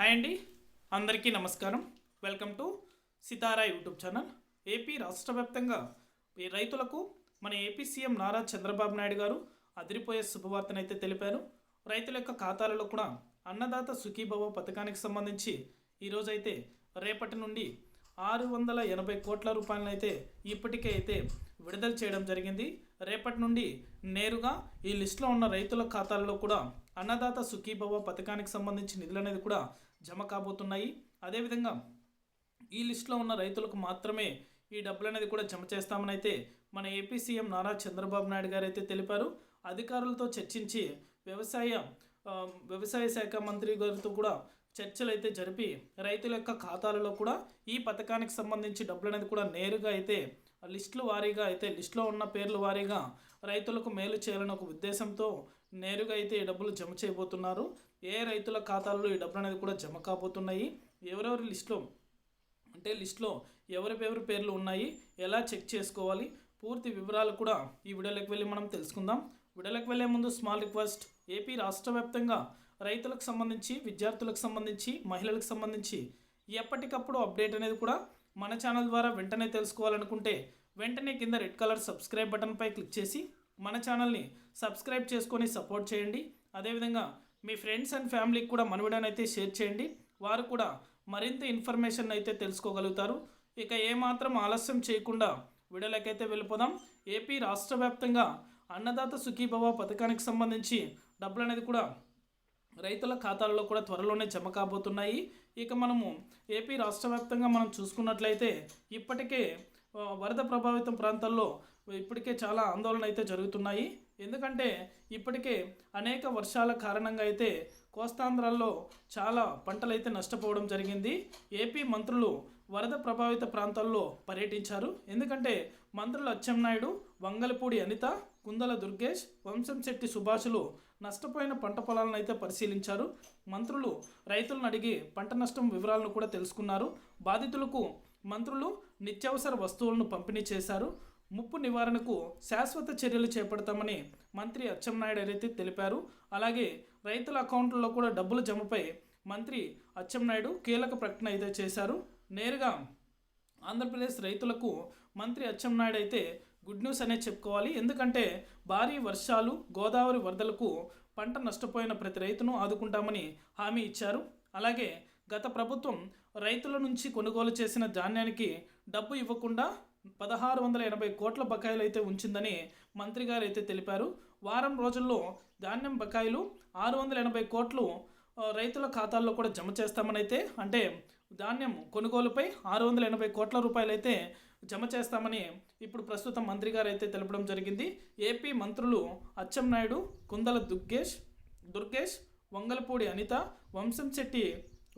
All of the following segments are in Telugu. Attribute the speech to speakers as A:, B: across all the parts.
A: హాయ్ అండి. అందరికీ నమస్కారం. Welcome to Sitara YouTube channel. AP రాష్ట్ర వ్యాప్తంగా రైతులకు మన ఏపీ సీఎం నారా చంద్రబాబు నాయుడు గారు అదిరిపోయే శుభవార్తనైతే తెలిపారు. రైతుల యొక్క ఖాతాలలో కూడా అన్నదాత సుఖీభవ పథకానికి సంబంధించి ఈరోజైతే రేపటి నుండి ఆరు వందల ఎనభై కోట్ల రూపాయలనైతే ఇప్పటికే అయితే విడుదల చేయడం జరిగింది. రేపటి నుండి నేరుగా ఈ లిస్టులో ఉన్న రైతుల ఖాతాల్లో కూడా అన్నదాత సుఖీభవ పథకానికి సంబంధించి నిధులు అనేది కూడా జమ కాబోతున్నాయి. అదేవిధంగా ఈ లిస్టులో ఉన్న రైతులకు మాత్రమే ఈ డబ్బులు అనేది కూడా జమ చేస్తామని అయితే మన ఏపీ సీఎం నారా చంద్రబాబు నాయుడు గారు అయితే తెలిపారు. అధికారులతో చర్చించి వ్యవసాయ వ్యవసాయ శాఖ మంత్రి గారితో కూడా చర్చలు అయితే జరిపి రైతుల యొక్క ఖాతాలలో కూడా ఈ పథకానికి సంబంధించి డబ్బులు అనేది కూడా నేరుగా అయితే లిస్టులు వారీగా అయితే లిస్టులో ఉన్న పేర్లు వారీగా రైతులకు మేలు చేయాలని ఒక ఉద్దేశంతో నేరుగా అయితే ఈ డబ్బులు జమ చేయబోతున్నారు. ఏ రైతుల ఖాతాల్లో ఈ డబ్బులు అనేది కూడా జమ కాబోతున్నాయి? ఎవరెవరి లిస్టులో అంటే లిస్ట్లో ఎవరెవరి పేర్లు ఉన్నాయి? ఎలా చెక్ చేసుకోవాలి? పూర్తి వివరాలు కూడా ఈ వీడియోలోకి వెళ్ళి మనం తెలుసుకుందాం. వీడియోలోకి వెళ్ళే ముందు స్మాల్ రిక్వెస్ట్. ఏపీ రాష్ట్ర వ్యాప్తంగా రైతులకు సంబంధించి విద్యార్థులకు సంబంధించి మహిళలకు సంబంధించి ఎప్పటికప్పుడు అప్డేట్ అనేది కూడా మన ఛానల్ ద్వారా వెంటనే తెలుసుకోవాలనుకుంటే వెంటనే కింద రెడ్ కలర్ సబ్స్క్రైబ్ బటన్పై క్లిక్ చేసి మన ఛానల్ని సబ్స్క్రైబ్ చేసుకొని సపోర్ట్ చేయండి. అదేవిధంగా మీ ఫ్రెండ్స్ అండ్ ఫ్యామిలీకి కూడా మన వీడియోని అయితే షేర్ చేయండి. వారు కూడా మరింత ఇన్ఫర్మేషన్ అయితే తెలుసుకోగలుగుతారు. ఇక ఏమాత్రం ఆలస్యం చేయకుండా వీడియోలకైతే వెళ్ళిపోదాం. ఏపీ రాష్ట్ర వ్యాప్తంగా అన్నదాత సుఖీభవ పథకానికి సంబంధించి డబ్బులు అనేది కూడా రైతుల ఖాతాల్లో కూడా త్వరలోనే జమ కాబోతున్నాయి. ఇక మనము ఏపీ రాష్ట్ర వ్యాప్తంగా మనం చూసుకున్నట్లయితే ఇప్పటికే వరద ప్రభావితం ప్రాంతాల్లో ఇప్పటికే చాలా ఆందోళన అయితే జరుగుతున్నాయి. ఎందుకంటే ఇప్పటికే అనేక వర్షాల కారణంగా అయితే కోస్తాంధ్రాల్లో చాలా పంటలు అయితే నష్టపోవడం జరిగింది. ఏపీ మంత్రులు వరద ప్రభావిత ప్రాంతాల్లో పర్యటించారు. ఎందుకంటే మంత్రులు అచ్చెన్నాయుడు వంగలపూడి అనిత కుందల దుర్గేష్ వంశంశెట్టి సుభాషులు నష్టపోయిన పంట పొలాలను అయితే పరిశీలించారు. మంత్రులు రైతులను అడిగి పంట నష్టం వివరాలను కూడా తెలుసుకున్నారు. బాధితులకు మంత్రులు నిత్యావసర వస్తువులను పంపిణీ చేశారు. ముప్పు నివారణకు శాశ్వత చర్యలు చేపడతామని మంత్రి అచ్చెన్నాయుడు అయితే తెలిపారు అలాగే రైతుల అకౌంట్లలో కూడా డబ్బులు జమపై మంత్రి అచ్చెన్నాయుడు కీలక ప్రకటన అయితే చేశారు. నేరుగా ఆంధ్రప్రదేశ్ రైతులకు మంత్రి అచ్చెన్నాయుడు అయితే గుడ్ న్యూస్ అనే చెప్పుకోవాలి. ఎందుకంటే భారీ వర్షాలు గోదావరి వరదలకు పంట నష్టపోయిన ప్రతి రైతును ఆదుకుంటామని హామీ ఇచ్చారు. అలాగే గత ప్రభుత్వం రైతుల నుంచి కొనుగోలు చేసిన ధాన్యానికి డబ్బు ఇవ్వకుండా పదహారు వందల ఎనభై కోట్ల బకాయిలు అయితే ఉంచిందని మంత్రి గారు అయితే తెలిపారు. వారం రోజుల్లో ధాన్యం బకాయిలు ఆరు వందల ఎనభై కోట్లు రైతుల ఖాతాల్లో కూడా జమ చేస్తామని అయితే అంటే ధాన్యం కొనుగోలుపై ఆరు వందల ఎనభై కోట్ల రూపాయలు అయితే జమ చేస్తామని ఇప్పుడు ప్రస్తుతం మంత్రి గారు అయితే తెలపడం జరిగింది. ఏపీ మంత్రులు అచ్చెన్నాయుడు కుందల దుర్గేష్ దుర్గేష్ వంగలపూడి అనిత వంశంశెట్టి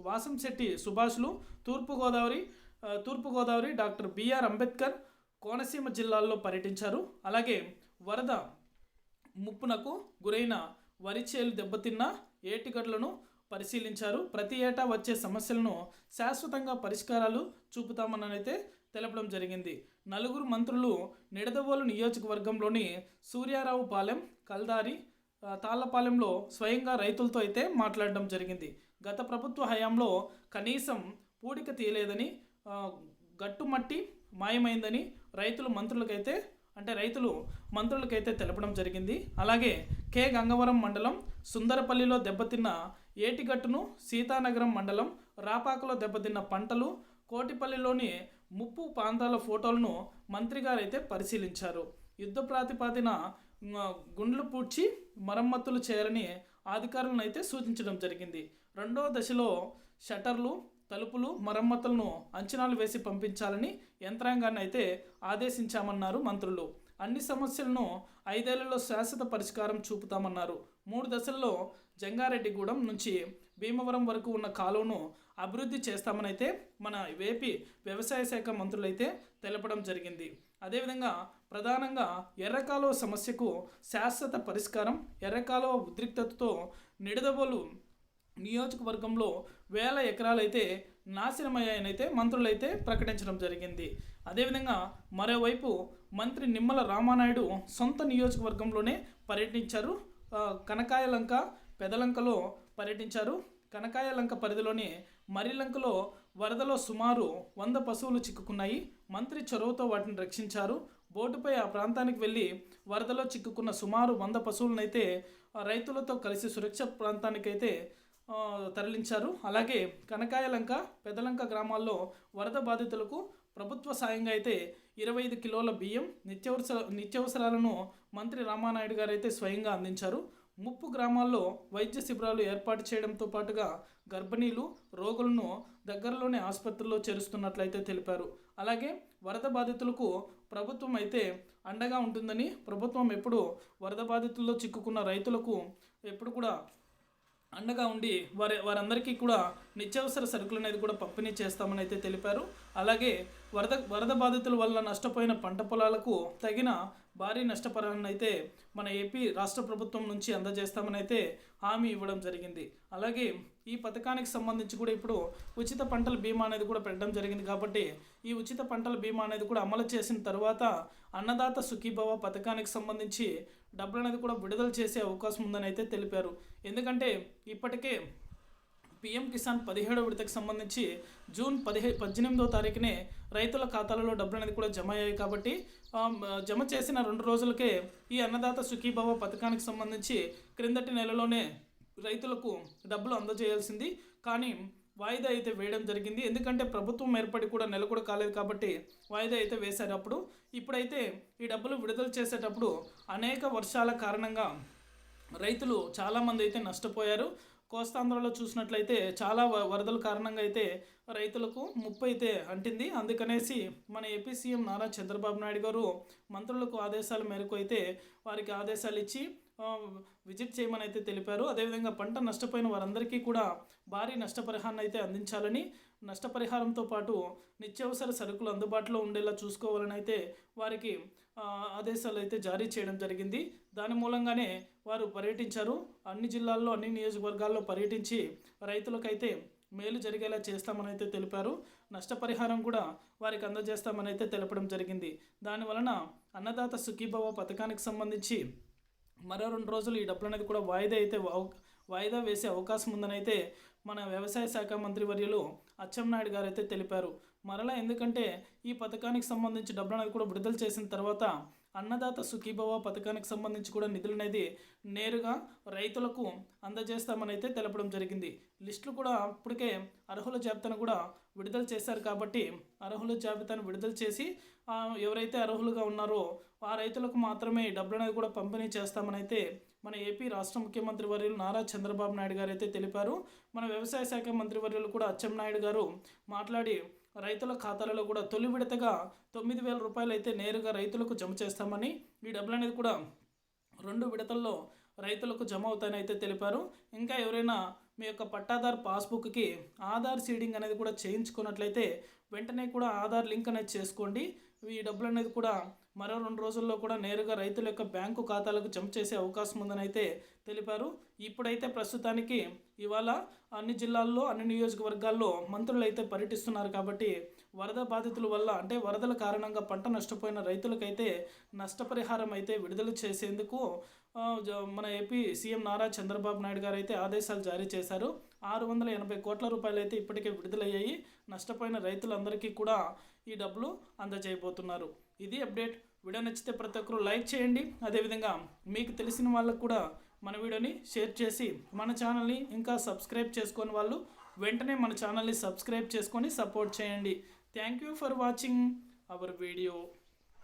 A: వాసంశెట్టి సుభాష్లు తూర్పుగోదావరి తూర్పుగోదావరి డాక్టర్ బిఆర్ అంబేద్కర్ కోనసీమ జిల్లాల్లో పర్యటించారు. అలాగే వరద ముప్పునకు గురైన వరి చేలు దెబ్బతిన్న ఏటిగడ్లను పరిశీలించారు. ప్రతి ఏటా వచ్చే సమస్యలను శాశ్వతంగా పరిష్కారాలు చూపుతామనైతే తెలపడం జరిగింది. నలుగురు మంత్రులు నిడదవోలు నియోజకవర్గంలోని సూర్యారావు పాలెం కల్దారి తాళ్ళపాలెంలో స్వయంగా రైతులతో అయితే మాట్లాడడం జరిగింది. గత ప్రభుత్వ హయాంలో కనీసం పూడిక తీయలేదని గట్టు గట్టుమట్టి మాయమైందని రైతులు మంత్రులకైతే అంటే రైతులు మంత్రులకైతే తెలపడం జరిగింది. అలాగే కె. గంగవరం మండలం సుందరపల్లిలో దెబ్బతిన్న ఏటిగట్టును సీతానగరం మండలం రాపాకలో దెబ్బతిన్న పంటలు కోటిపల్లిలోని ముప్పు ప్రాంతాల ఫోటోలను మంత్రి గారైతే పరిశీలించారు. యుద్ధ ప్రాతిపాదిన గుండ్లు పూడ్చి మరమ్మతులు చేయాలని అధికారులను అయితే సూచించడం జరిగింది. రెండో దశలో షటర్లు తలుపులు మరమ్మతులను అంచనాలు వేసి పంపించాలని యంత్రాంగాన్ని అయితే ఆదేశించామన్నారు మంత్రులు. అన్ని సమస్యలను ఐదేళ్ళలో శాశ్వత పరిష్కారం చూపుతామన్నారు. మూడు దశల్లో జంగారెడ్డిగూడెం నుంచి భీమవరం వరకు ఉన్న కాలువను అభివృద్ధి చేస్తామనైతే మన వేపి వ్యవసాయ శాఖ మంత్రులైతే తెలపడం జరిగింది. అదేవిధంగా ప్రధానంగా ఎర్రకాలువ సమస్యకు శాశ్వత పరిష్కారం ఎర్రకాలువ ఉద్రిక్తతతో నిడదవోలు నియోజకవర్గంలో వేల ఎకరాలైతే నాశనమయ్యాయనైతే మంత్రులైతే ప్రకటించడం జరిగింది. అదేవిధంగా మరోవైపు మంత్రి నిమ్మల రామానాయుడు సొంత నియోజకవర్గంలోనే పర్యటించారు. కనకాయలంక పెదలంకలో పర్యటించారు. కనకాయలంక పరిధిలోని మరిలంకలో వరదలో సుమారు వంద పశువులు చిక్కుకున్నాయి. మంత్రి చొరవతో వాటిని రక్షించారు. బోటుపై ఆ ప్రాంతానికి వెళ్ళి వరదలో చిక్కుకున్న సుమారు వంద పశువులనైతే రైతులతో కలిసి సురక్ష ప్రాంతానికైతే తరలించారు. అలాగే కనకాయలంక పెదలంక గ్రామాల్లో వరద బాధితులకు ప్రభుత్వ సాయంగా అయితే ఇరవై ఐదు కిలోల బియ్యం నిత్యావసర నిత్యావసరాలను మంత్రి రామానాయుడు గారు అయితే స్వయంగా అందించారు. ముప్పు గ్రామాల్లో వైద్య శిబిరాలు ఏర్పాటు చేయడంతో పాటుగా గర్భిణీలు రోగులను దగ్గరలోనే ఆసుపత్రుల్లో చేరుస్తున్నట్లయితే తెలిపారు. అలాగే వరద బాధితులకు ప్రభుత్వం అయితే అండగా ఉంటుందని ప్రభుత్వం ఎప్పుడు వరద బాధితుల్లో చిక్కుకున్న రైతులకు ఎప్పుడు కూడా అండగా ఉండి వారి వారందరికీ కూడా నిత్యావసర సరుకులు అనేది కూడా పంపిణీ చేస్తామని అయితే తెలిపారు. అలాగే వరద వరద బాధితుల వల్ల నష్టపోయిన పంట పొలాలకు తగిన భారీ నష్టపరిహారం అయితే మన ఏపీ రాష్ట్ర ప్రభుత్వం నుంచి అందజేస్తామని అయితే హామీ ఇవ్వడం జరిగింది. అలాగే ఈ పథకానికి సంబంధించి కూడా ఇప్పుడు ఉచిత పంటల బీమా అనేది కూడా పెట్టడం జరిగింది కాబట్టి ఈ ఉచిత పంటల బీమా అనేది కూడా అమలు చేసిన తర్వాత అన్నదాత సుఖీభవ పథకానికి సంబంధించి డబ్బులు అనేది కూడా విడుదల చేసే అవకాశం ఉందని అయితే తెలిపారు. ఎందుకంటే ఇప్పటికే పిఎం కిసాన్ పదిహేడో విడతకు సంబంధించి జూన్ పదిహే పద్దెనిమిదో తారీఖునే రైతుల ఖాతాలలో డబ్బులు అనేది కూడా జమ అయ్యాయి కాబట్టి జమ చేసిన రెండు రోజులకే ఈ అన్నదాత సుఖీభవ పథకానికి సంబంధించి క్రిందటి నెలలోనే రైతులకు డబ్బులు అందజేయాల్సింది. కానీ వాయిదా అయితే వేయడం జరిగింది. ఎందుకంటే ప్రభుత్వం ఏర్పడి కూడా నెల కూడా కాలేదు కాబట్టి వాయిదా అయితే వేశారు అప్పుడు. ఇప్పుడైతే ఈ డబ్బులు విడుదల చేసేటప్పుడు అనేక వర్షాల కారణంగా రైతులు చాలామంది అయితే నష్టపోయారు. కోస్తాంధ్రలో చూసినట్లయితే చాలా వ- వరదల కారణంగా అయితే రైతులకు ముప్పు అయితే అంటింది. అందుకనేసి మన ఏపీ సీఎం నారా చంద్రబాబు నాయుడు గారు మంత్రులకు ఆదేశాల మేరకు అయితే వారికి ఆదేశాలు ఇచ్చి విజిట్ చేయమని అయితే తెలిపారు. అదేవిధంగా పంట నష్టపోయిన వారందరికీ కూడా భారీ నష్టపరిహారాన్ని అయితే అందించాలని నష్టపరిహారంతో పాటు నిత్యావసర సరుకులు అందుబాటులో ఉండేలా చూసుకోవాలని అయితే వారికి ఆదేశాలు అయితే జారీ చేయడం జరిగింది. దాని మూలంగానే వారు పర్యటించారు. అన్ని జిల్లాల్లో అన్ని నియోజకవర్గాల్లో పర్యటించి రైతులకైతే మేలు జరిగేలా చేస్తామని అయితే తెలిపారు. నష్టపరిహారం కూడా వారికి అందజేస్తామని అయితే తెలపడం జరిగింది. దానివలన అన్నదాత సుఖీభవ పథకానికి సంబంధించి మరో రెండు రోజులు ఈ డబ్బులు అనేది కూడా వాయిదా అయితే వాయిదా వేసే అవకాశం ఉందని అయితే మన వ్యవసాయ శాఖ మంత్రి వర్యులు అచ్చెన్నాయుడు గారు అయితే తెలిపారు. మరలా ఎందుకంటే ఈ పథకానికి సంబంధించి డబ్బులు అనేది కూడా విడుదల చేసిన తర్వాత అన్నదాత సుఖీభవ పథకానికి సంబంధించి కూడా నిధులు అనేది నేరుగా రైతులకు అందజేస్తామని అయితే తెలపడం జరిగింది. లిస్టులు కూడా ఇప్పటికే అర్హుల జాబితాను కూడా విడుదల చేశారు కాబట్టి అర్హుల జాబితాను విడుదల చేసి ఎవరైతే అర్హులుగా ఉన్నారో ఆ రైతులకు మాత్రమే డబ్బులు అనేది కూడా పంపిణీ చేస్తామని అయితే మన ఏపీ రాష్ట్ర ముఖ్యమంత్రి వర్యులు నారా చంద్రబాబు నాయుడు గారు అయితే తెలిపారు. మన వ్యవసాయ శాఖ మంత్రి వర్యులు కూడా అచ్చెన్నాయుడు గారు మాట్లాడి రైతుల ఖాతాలలో కూడా తొలి విడతగా తొమ్మిది వేల రూపాయలు అయితే నేరుగా రైతులకు జమ చేస్తామని ఈ డబ్బులు అనేది కూడా రెండు విడతల్లో రైతులకు జమ అవుతాయని అయితే తెలిపారు. ఇంకా ఎవరైనా మీ యొక్క పట్టాదార్ పాస్బుక్కి ఆధార్ సీడింగ్ అనేది కూడా చేయించుకున్నట్లయితే వెంటనే కూడా ఆధార్ లింక్ అనేది చేసుకోండి. ఈ డబ్బులు అనేది కూడా మరో రెండు రోజుల్లో కూడా నేరుగా రైతుల యొక్క బ్యాంకు ఖాతాలకు జమ చేసే అవకాశం ఉందని అయితే తెలిపారు. ఇప్పుడైతే ప్రస్తుతానికి ఇవాళ అన్ని జిల్లాల్లో అన్ని నియోజకవర్గాల్లో మంత్రులు అయితే పర్యటిస్తున్నారు కాబట్టి వరద బాధితుల వల్ల అంటే వరదల కారణంగా పంట నష్టపోయిన రైతులకైతే నష్టపరిహారం అయితే విడుదల చేసేందుకు మన ఏపీ సీఎం నారా చంద్రబాబు నాయుడు గారు అయితే ఆదేశాలు జారీ చేశారు. ఆరు వందల ఎనభై కోట్ల రూపాయలు అయితే ఇప్పటికే విడుదలయ్యాయి. నష్టపోయిన రైతులందరికీ కూడా ఈ డబ్బులు అందజేయబోతున్నారు. ఇది అప్డేట్. వీడియో నచ్చితే ప్రతి ఒక్కరు లైక్ చేయండి. అదేవిధంగా మీకు తెలిసిన వాళ్ళకు కూడా మన వీడియోని షేర్ చేసి మన ఛానల్ని ఇంకా సబ్స్క్రైబ్ చేసుకొని వాళ్ళు వెంటనే మన ఛానల్ని సబ్స్క్రైబ్ చేసుకొని సపోర్ట్ చేయండి. Thank you for watching our video